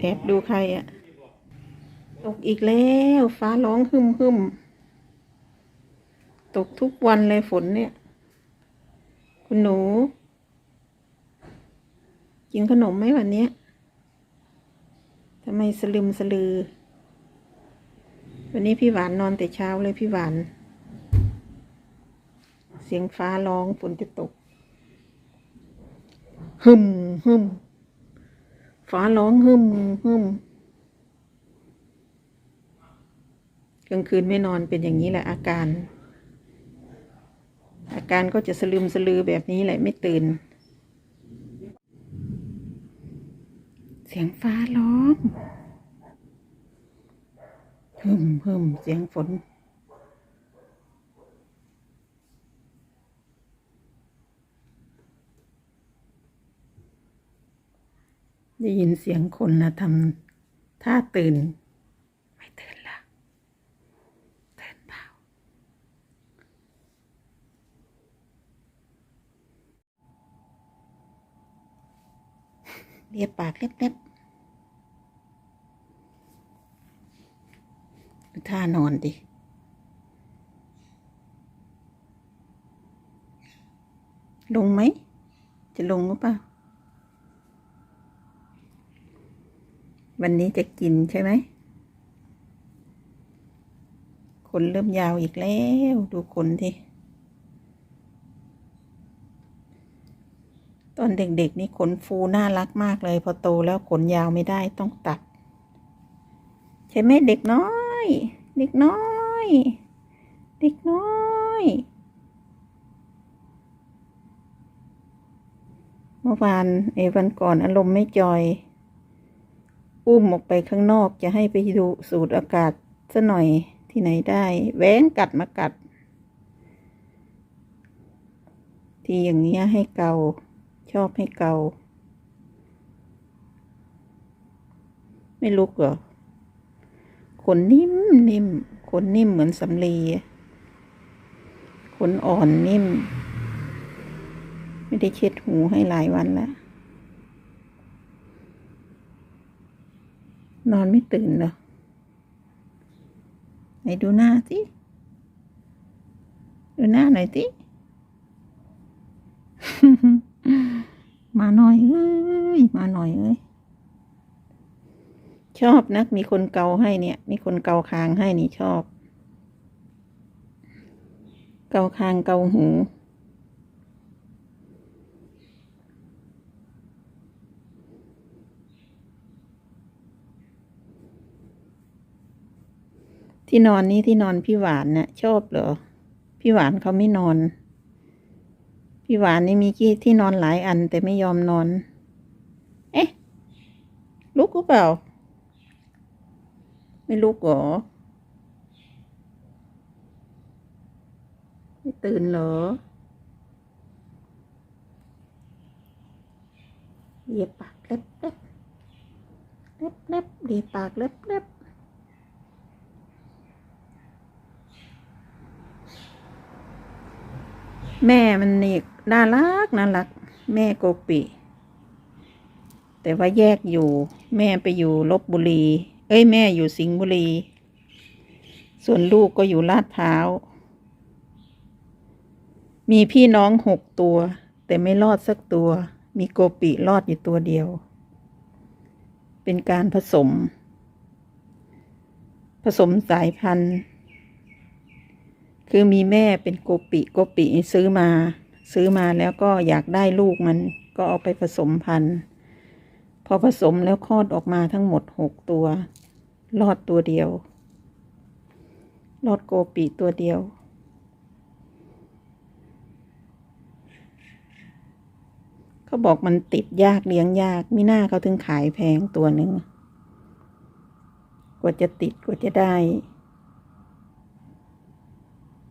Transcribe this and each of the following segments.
แอบดูใครอะตกอีกแล้ว ฟ้าร้องหึมหึมตกทุกวันเลยฝนเนี่ย คุณหนู กินขนมไหมวันนี้ทำไมสลึมสลือ วันนี้พี่หวานนอนแต่เช้าเลยพี่หวาน เสียงฟ้าร้องฝนจะตก หึมหึมฟ้าร้องหึมหึมกลางคืนไม่นอนเป็นอย่างนี้แหละอาการ อาการก็จะสลืมสลือแบบนี้แหละไม่ตื่น เสียงฟ้าร้องหึมหึมเสียงฝน ได้ยินเสียงคนนะทำท่าตื่น ไม่ตื่นละตื่นเปล่าเรียบปากเล็บๆดูท่านอนดิลงไหม จะลงหรือเปล่า วันนี้จะกินใช่ไหมขนเริ่มยาวอีกแล้ว ดูขนที่ตอนเด็กๆนี่ขนฟูน่ารักมากเลย พอโตแล้วขนยาวไม่ได้ต้องตัด ใช่ไหมเด็กน้อย เด็กน้อย เด็กน้อยเมื่อวานไอ้วันก่อนอารมณ์ไม่จอย อุ้มออกไปข้างนอกจะให้ไปดูสูดอากาศซะหน่อยที่ไหนได้แหวงกัดมากัด ที่อย่างเงี้ยให้เกาชอบให้เกา ไม่ลุกเหรอขนนิ่มนิ่มขนนิ่มเหมือนสำลีขนอ่อนนิ่ม ไม่ได้เช็ดหูให้หลายวันแล้ว นอนไม่ตื่นเหรอไหนดูหน้าสิดูหน้าหน่อยสิมาหน่อยเอ้ยมาหน่อยเอ้ยชอบนักมีคนเกาให้เนี่ย มีคนเกาคางให้นี่ชอบ เกาคางเกาหู ที่นอนนี้ที่นอนพี่หวานน่ะชอบเหรอ พี่หวานเขาไม่นอน พี่หวานนี่มีที่ที่นอนหลายอันแต่ไม่ยอมนอน เอ๊ะ ลุกหรือเปล่า ไม่ลุกเหรอ ไม่ตื่นเหรอเลียปากเล็บเล็บเล็บเล็บเลียปากเล็บเล็บ แม่มันนี่น่ารักน่ารัก แม่โกปิ แต่ว่าแยกอยู่ แม่ไปอยู่ลบบุรี เอ้ยแม่อยู่สิงห์บุรี ส่วนลูกก็อยู่ลาดพร้าว มีพี่น้องหกตัว แต่ไม่รอดสักตัว มีโกปิรอดอยู่ตัวเดียว เป็นการผสม ผสมสายพันธุ์ คือมีแม่เป็นโกปิโกปิซื้อมา ซื้อมาแล้วก็อยากได้ลูกมันก็เอาไปผสมพันธุ์ พอผสมแล้วคลอดออกมาทั้งหมดหกตัว รอดตัวเดียว รอดโกปิตัวเดียว เขาบอกมันติดยากเลี้ยงยากมิน่าเขาถึงขายแพงตัวหนึ่ง กว่าจะติดกว่าจะได้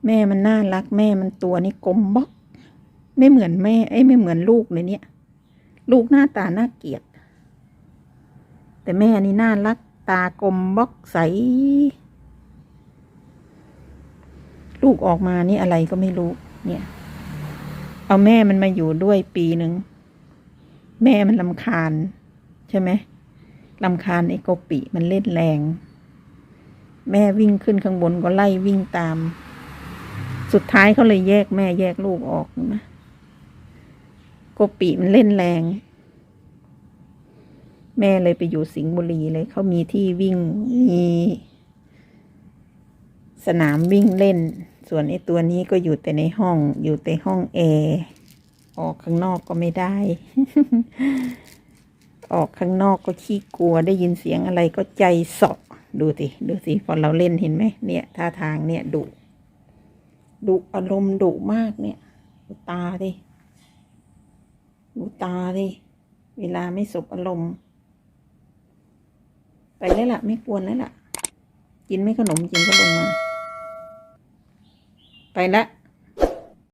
แม่มันน่ารัก แม่มันตัวนี่กลมบล็อกไม่เหมือนแม่เอ้ไม่เหมือนลูกเลยเนี่ย ลูกหน้าตาน่าเกลียด แต่แม่นี่น่ารัก ตากลมบล็อกใส ลูกออกมานี่อะไรก็ไม่รู้ เนี่ย เอาแม่มันมาอยู่ด้วยปีหนึ่ง แม่มันลำคาญ ใช่ไหมลำคาญไอ้โกปิมันเล่นแรง แม่วิ่งขึ้นข้างบนก็ไล่วิ่งตาม สุดท้ายเขาเลยแยกแม่แยกลูกออกนะโกปิมันเล่นแรง แม่เลยไปอยู่สิงห์บุรีเลยเขามีที่วิ่งมีสนามวิ่งเล่น ส่วนไอ้ตัวนี้ก็อยู่แต่ในห้อง อยู่แต่ห้องแอร์ออกข้างนอกก็ไม่ได้ ออกข้างนอกก็ขี้กลัวได้ยินเสียงอะไรก็ใจสาะดูสิ ดูสิพอเราเล่นเห็นไหมเนี่ยท่าทางเนี่ยดุ ดุอารมณ์ดุมากเนี่ย ดูตาดิ ดูตาดิ เวลาไม่สบอารมณ์ ไปแล้วล่ะ ไม่กวนแล้วล่ะ กินไม่ขนมกินก็ลงมา ไปละ